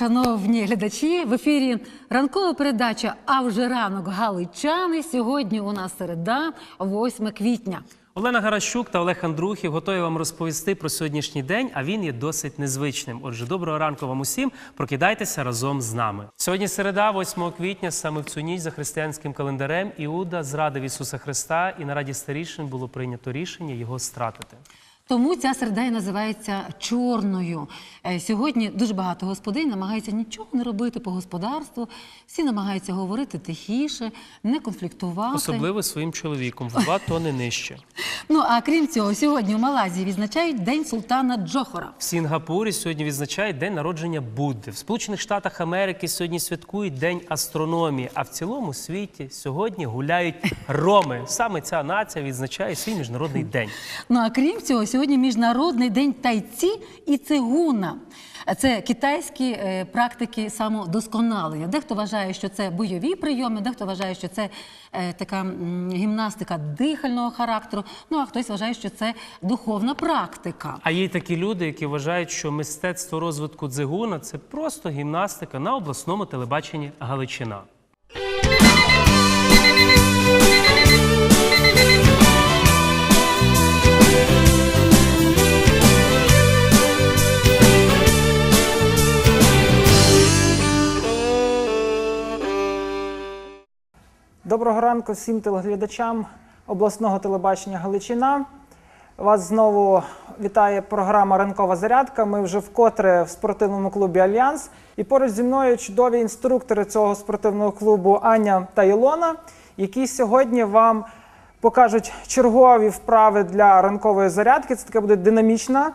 шановні глядачі. В ефірі ранкова передача А вже ранок Галичани. Сьогодні у нас середа, 8 квітня. Олена Гаращук та Олег Андрухів готові вам розповісти про сьогоднішній день, а він є досить незвичним. Отже, доброго ранку вам усім. Прокидайтеся разом з нами. Сьогодні середа, 8 квітня, саме в цю ніч за християнським календарем Іуда зрадив Ісуса Христа, і на раді старішин було прийнято рішення його стратити. Тому ця середа і називається чорною. Е, Сьогодні дуже багато господинь намагаються нічого не робити по господарству. Всі намагаються говорити тихіше, не конфліктувати. Особливо своїм чоловіком в два тони нижче. Ну а крім цього, сьогодні у Малайзії відзначають День султана Джохора. В Сінгапурі сьогодні відзначають день народження Будди. В Сполучених Штатах Америки сьогодні святкують День астрономії. А в цілому світі сьогодні гуляють роми. Саме ця нація відзначає свій міжнародний день. Ну а крім цього, сьогодні міжнародний день тайці і цигуна. Це китайські е, практики самодосконалення. Дехто вважає, що це бойові прийоми, дехто вважає, що це е, така гімнастика дихального характеру. Ну а хтось вважає, що це духовна практика. А є такі люди, які вважають, що мистецтво розвитку дзигуна це просто гімнастика на обласному телебаченні Галичина. Доброго ранку всім телеглядачам обласного телебачення Галичина. Вас знову вітає програма Ранкова зарядка. Ми вже вкотре в спортивному клубі Альянс. І поруч зі мною чудові інструктори цього спортивного клубу Аня та Ілона, які сьогодні вам покажуть чергові вправи для ранкової зарядки. Це така буде динамічна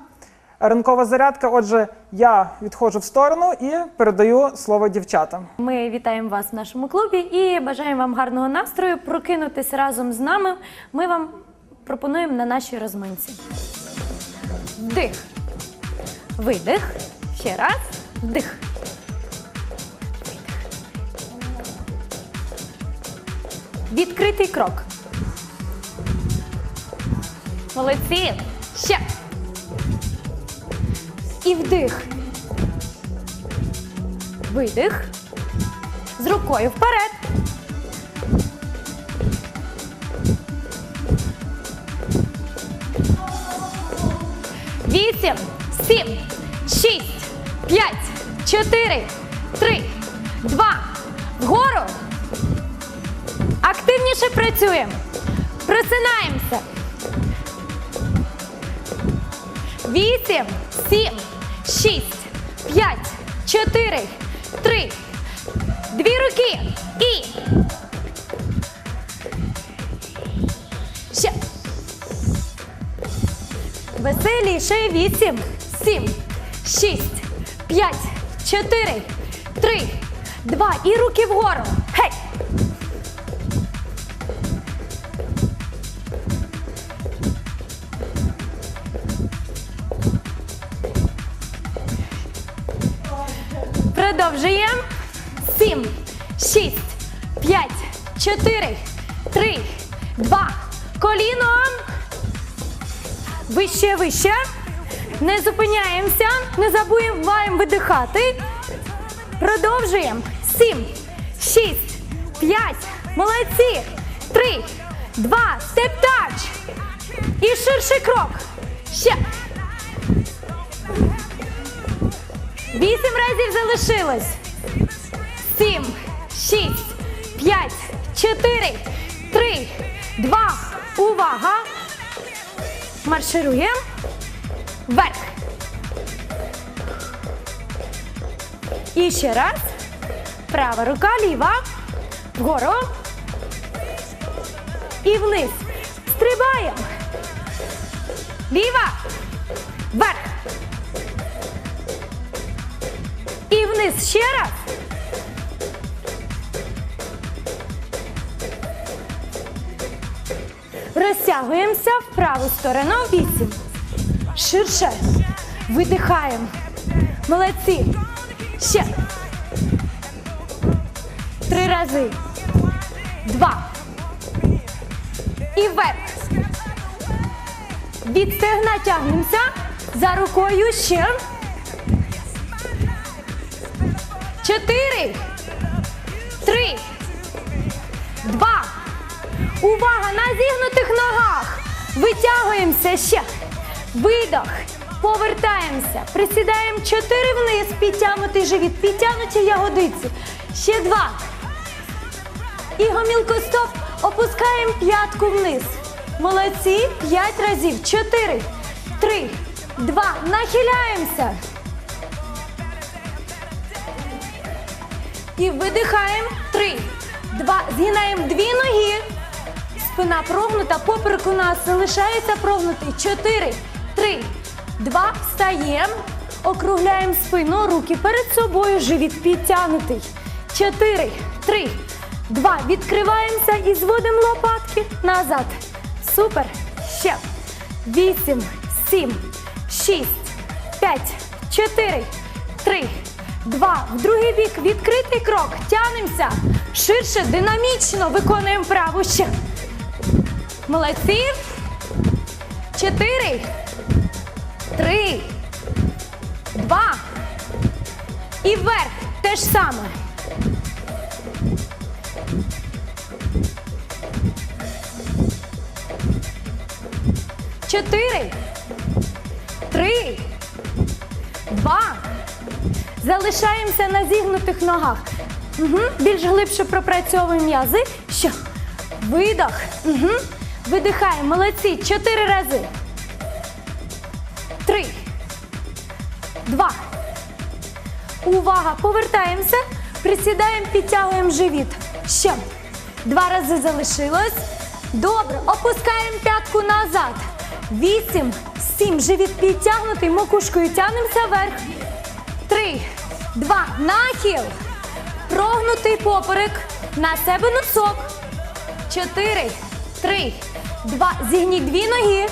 ранкова зарядка. Отже, я відходжу в сторону і передаю слово дівчатам. Ми вітаємо вас в нашому клубі і бажаємо вам гарного настрою. Прокинутись разом з нами. Ми вам пропонуємо на нашій розминці. Вдих. Видих. Ще раз. Вдих. Відкритий крок. Молодці. Ще. І вдих. Видих. З рукою вперед. Вісім, сім, шість, п'ять, чотири, три, два. Вгору. Активніше працюємо. Просинаємося. Вісім, сім, шість, п'ять, чотири, три, дві руки і. Ще. Веселіше. Вісім, сім, шість, п'ять, чотири, три, два. І руки вгору. Гей! Продовжуємо. Сім, шість, п'ять, чотири, три, два. Коліном. Вище, вище. Не зупиняємося. Не забуваємо видихати. Продовжуємо. Сім, шість, п'ять. Молодці. Три, два. Степ-тач. І ширший крок. Ще. Вісім разів залишилось. Сім, шість, п'ять, чотири, три, два. Увага! Маршируємо. Вверх. І ще раз. Права рука, ліва. Вгору. І вниз. Стрибаємо. Ліва. Вверх. Вниз ще раз. Розтягуємося в праву сторону. Вісім. Ширше. Видихаємо. Молодці. Ще. Три рази. Два. І вверх. Від стегна тягнемося. За рукою ще. Чотири, три, два. Увага на зігнутих ногах. Витягуємося ще. Видох. Повертаємося. Присідаємо чотири вниз. Підтягнутий живіт. Підтягнуті ягодиці. Ще два. І гомілкостоп. Опускаємо п'ятку вниз. Молодці. П'ять разів. Чотири, три, два. Нахиляємося. І видихаємо. Три, два. Згинаємо дві ноги. Спина прогнута, поперек у нас залишається прогнутий. Чотири, три, два. Встаємо. Округляємо спину, руки перед собою, живіт підтягнутий. Чотири, три, два. Відкриваємося і зводимо лопатки назад. Супер. Ще. Вісім, сім, шість, п'ять, чотири, три, два. В другий бік відкритий крок. Тянемося. Ширше, динамічно виконуємо праву ще. Молодці. Чотири. Три. Два. І вверх. Те ж саме. Чотири. Три. Два. Залишаємося на зігнутих ногах. Угу. Більш глибше пропрацьовуємо м'язи. Що? Видох. Угу. Видихаємо. Молодці. Чотири рази. Три. Два. Увага. Повертаємося. Присідаємо, підтягуємо живіт. Ще. Два рази залишилось. Добре. Опускаємо п'ятку назад. Вісім. Сім. Живіт підтягнутий. Макушкою тягнемося вверх. Два. Нахил. Прогнутий поперек. На себе носок. Чотири, три, два. Зігніть дві ноги.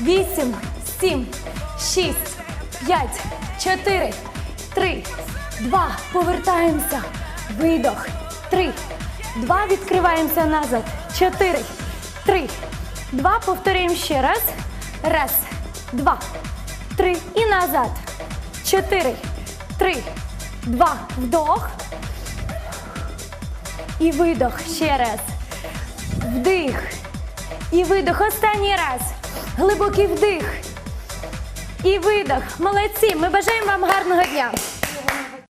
Вісім, сім, шість, п'ять, чотири, три, два. Повертаємося. Видох. Три, два. Відкриваємося назад. Чотири, три, два. Повторюємо ще раз. Раз, два, три. І назад. Чотири, три, два. Вдох. І видох ще раз. Вдих. І видох. Останній раз. Глибокий вдих. І видох. Молодці. Ми бажаємо вам гарного дня.